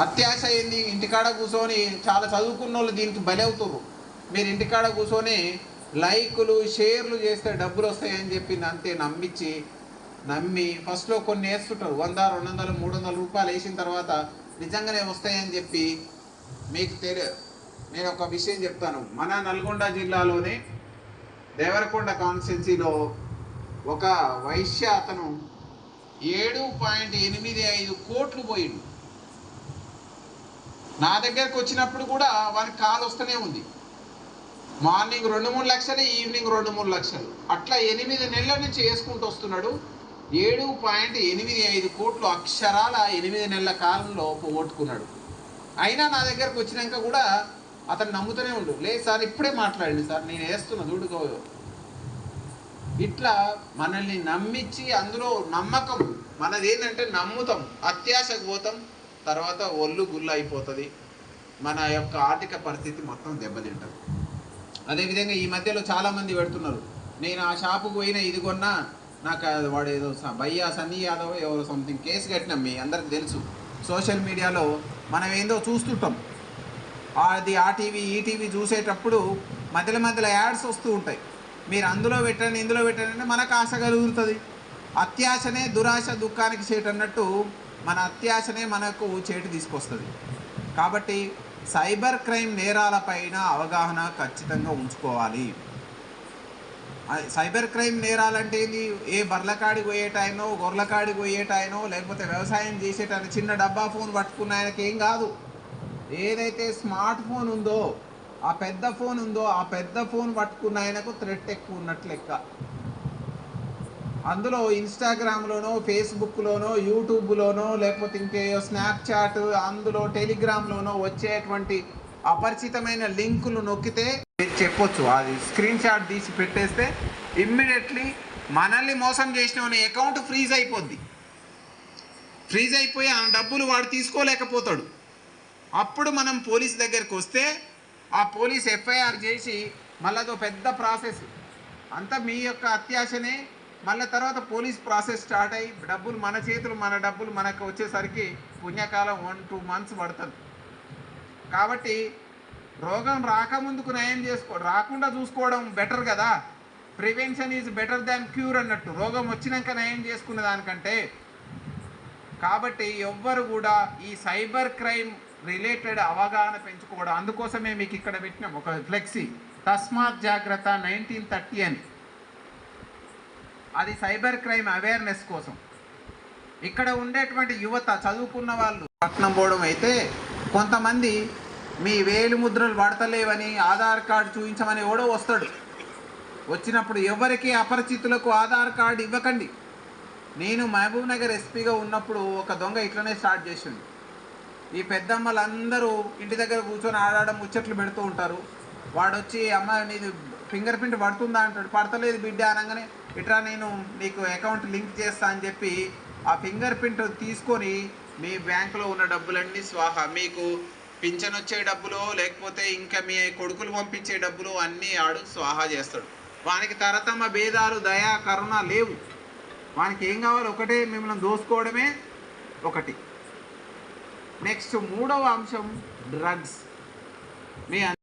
అత్యాశ ఏంది ఇంటికాడ కూర్చొని చాలా చదువుకున్న వాళ్ళు దీనికి బలి మీరు ఇంటికాడ కూర్చొని లైకులు షేర్లు చేస్తే డబ్బులు వస్తాయని చెప్పి అంతే నమ్మించి నమ్మి ఫస్ట్లో కొన్ని వేస్తుంటారు వంద రెండు వందలు మూడు వందల రూపాయలు వేసిన తర్వాత నిజంగానే వస్తాయని చెప్పి మీకు తెలియ నేను ఒక విషయం చెప్తాను. మన నల్గొండ జిల్లాలోనే దేవరకొండ కాన్స్టిట్యున్సీలో ఒక వైశ్య అతను ఏడు పాయింట్ ఎనిమిది ఐదు కోట్లు పోయిండు. నా దగ్గరకు వచ్చినప్పుడు కూడా వానికి కాల్ వస్తూనే ఉంది. మార్నింగ్ రెండు మూడు లక్షలు ఈవినింగ్ రెండు మూడు లక్షలు. అట్లా ఎనిమిది నెలల నుంచి వేసుకుంటూ వస్తున్నాడు. ఏడు పాయింట్ ఎనిమిది ఐదు కోట్లు అక్షరాల ఎనిమిది నెలల కాలంలో పోగొట్టుకున్నాడు అయినా నా దగ్గరకు వచ్చినాక కూడా అతను నమ్ముతూనే ఉండు. లేదు సార్ ఇప్పుడే మాట్లాడండి సార్ నేను వేస్తున్నా చూడుకో ఇట్లా మనల్ని నమ్మించి అందులో నమ్మకం. మనది ఏంటంటే నమ్ముతాం. అత్యాశకు పోతాం. తర్వాత ఒళ్ళు గుళ్ళు అయిపోతుంది. మన యొక్క ఆర్థిక పరిస్థితి మొత్తం దెబ్బతింటుంది. అదేవిధంగా ఈ మధ్యలో చాలామంది పెడుతున్నారు. నేను ఆ షాపుకు పోయిన ఇది కొన్నా నాకు వాడు ఏదో స- భయ్యా సన్నీ యాదవ్ ఎవరో సంథింగ్ కేసు కట్టినాం మీ అందరికి తెలుసు. సోషల్ మీడియాలో మనం ఏందో చూస్తుంటాం. అది ఆ టీవీ ఈ టీవీ చూసేటప్పుడు మధ్యలో మధ్యలో యాడ్స్ వస్తూ ఉంటాయి. మీరు అందులో పెట్టండి ఇందులో పెట్టండి అంటే మనకు ఆశ కలుగుతుంది. అత్యాశనే దురాశ దుఃఖానికి చేయటన్నట్టు మన అత్యాశనే మనకు చేటు తీసుకొస్తుంది. కాబట్టి సైబర్ క్రైమ్ నేరాలపైన అవగాహన ఖచ్చితంగా ఉంచుకోవాలి. సైబర్ క్రైమ్ నేరాలంటే ఏంది? ఏ బర్లకాడికి పోయేటాయనో గొర్రెలకాడికి పోయేటాయనో లేకపోతే వ్యవసాయం చేసేటాయన చిన్న డబ్బా ఫోన్ పట్టుకున్న ఆయనకి ఏం కాదు. ఏదైతే స్మార్ట్ ఫోన్ ఉందో ఆ పెద్ద ఫోన్ ఉందో ఆ పెద్ద ఫోన్ పట్టుకున్న ఆయనకు థ్రెట్ ఎక్కువ ఉన్నట్లు లెక్క. అందులో ఇన్స్టాగ్రామ్లోనో ఫేస్బుక్లోనో యూట్యూబ్లోనో లేకపోతే ఇంకే స్నాప్చాట్ అందులో టెలిగ్రామ్లోనో వచ్చేటువంటి అపరిచితమైన లింకులు నొక్కితే మీరు చెప్పొచ్చు. అది స్క్రీన్ షాట్ తీసి పెట్టేస్తే ఇమ్మీడియట్లీ మనల్ని మోసం చేసిన అకౌంట్ ఫ్రీజ్ అయిపోద్ది. ఫ్రీజ్ అయిపోయి ఆ డబ్బులు వాడు తీసుకోలేకపోతాడు. అప్పుడు మనం పోలీస్ దగ్గరికి వస్తే ఆ పోలీస్ ఎఫ్ఐఆర్ చేసి మళ్ళీ పెద్ద ప్రాసెస్ అంతా మీ యొక్క అత్యాశనే మళ్ళీ తర్వాత పోలీస్ ప్రాసెస్ స్టార్ట్ అయ్యి డబ్బులు మన చేతులు మన డబ్బులు మనకు వచ్చేసరికి పుణ్యకాలం వన్ టూ మంత్స్ పడుతుంది. కాబట్టి రోగం రాకముందుకు నయం చేసుకో రాకుండా చూసుకోవడం బెటర్ కదా. Prevention is better than cure అన్నట్టు. రోగం వచ్చినాక నయం చేసుకున్న దానికంటే కాబట్టి ఎవ్వరు కూడా ఈ సైబర్ క్రైమ్ రిలేటెడ్ అవగాహన పెంచుకోవడం అందుకోసమే మీకు ఇక్కడ పెట్టినాం. ఒక ఫ్లెక్సీ. తస్మాత్ జాగ్రత్త నైన్టీన్ థర్టీ అని. అది సైబర్ క్రైమ్ అవేర్నెస్ కోసం. ఇక్కడ ఉండేటువంటి యువత చదువుకున్న వాళ్ళు పట్నం పోవడం అయితే కొంతమంది మీ వేలు ముద్రలు పడతలేవని ఆధార్ కార్డు చూపించమని కూడా వస్తాడు. వచ్చినప్పుడు ఎవరికి అపరిచితులకు ఆధార్ కార్డు ఇవ్వకండి. నేను మహబూబ్ నగర్ ఎస్పీగా ఉన్నప్పుడు ఒక దొంగ ఇట్లనే స్టార్ట్ చేసింది ఈ పెద్దమ్మలందరూ ఇంటి దగ్గర కూర్చొని ఆడడం ముచ్చట్లు పెడుతూ ఉంటారు. వాడు వచ్చి అమ్మ నీది ఫింగర్ ప్రింట్ పడుతుందా? అంటాడు. పడతలేదు బిడ్డ అనగానే ఇట్రా నేను నీకు అకౌంట్ లింక్ చేస్తా అని చెప్పి ఆ ఫింగర్ ప్రింట్ తీసుకొని మీ బ్యాంకులో ఉన్న డబ్బులన్నీ స్వాహా మీకు పింఛన్ వచ్చే డబ్బులు లేకపోతే ఇంకా మీ కొడుకులు పంపించే డబ్బులు అన్నీ ఆడు స్వాహా చేస్తాడు. వానికి తరతమ భేదాలు దయా కరుణ లేవు. వానికి ఏం కావాలి? ఒకటే మిమ్మల్ని దోసుకోవడమే ఒకటి. నెక్స్ట్ మూడవ అంశం డ్రగ్స్ మీ